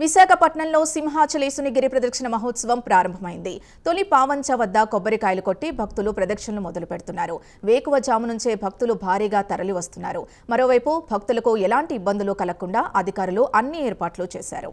విశాఖపట్నంలో సింహాచలేసుని గిరి ప్రదక్షిణ మహోత్సవం ప్రారంభమైంది. తొలి పావంచ వద్ద కొబ్బరికాయలు కొట్టి భక్తులు ప్రదక్షిణలు మొదలు పెడుతున్నారు. వేకువ జాము నుంచే భక్తులు భారీగా తరలి వస్తున్నారు. మరోవైపు భక్తులకు ఎలాంటి ఇబ్బందులు కలగకుండా అధికారులు అన్ని ఏర్పాట్లు చేశారు.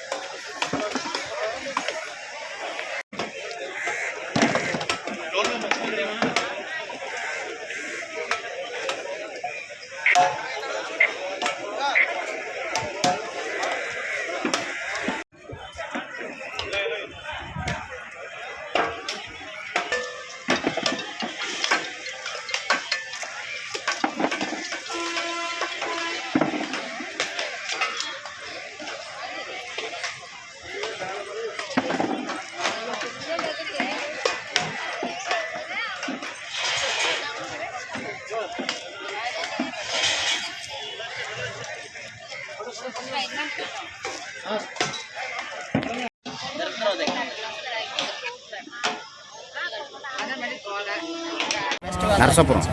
నరసాపురం.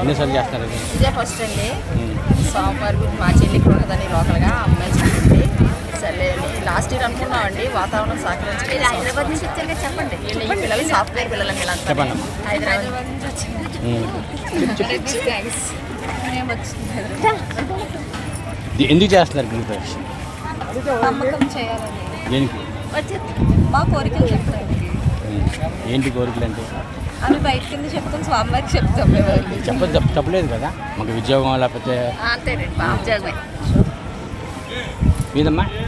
ఎన్నిసార్లు చేస్తారు ఇదే ఫస్ట్ అండి. సోమవారం గురించి మా చెల్లి ఇక్కడ ఉన్నదని లోకల్గా అమ్మాయి చెప్పింది. సరే లాస్ట్ ఇయర్ అనుకున్నామండి వాతావరణం సహకరించలేదు హైదరాబాద్ నుంచి వచ్చాక చెప్పండి. పిల్లలు సాఫ్ట్వేర్ పిల్లలు చెప్పండి. హైదరాబాద్ నుంచి వచ్చింది. ఎందుకు చేస్తున్నారు నమ్మకం చేయాలని. దేనికి? వచ్చి మా కోరికలు చెప్తాం ఉమ్. ఏంటి కోరికలు అంటే? అవి బయట కింద చెప్తాం స్వామివారికి చెప్తాం మేము చెప్పదు తప్పు తప్పలేదు కదా? మాకు ఉద్యోగం లేకపోతే అంతేనండి బాగా మీదమ్మా?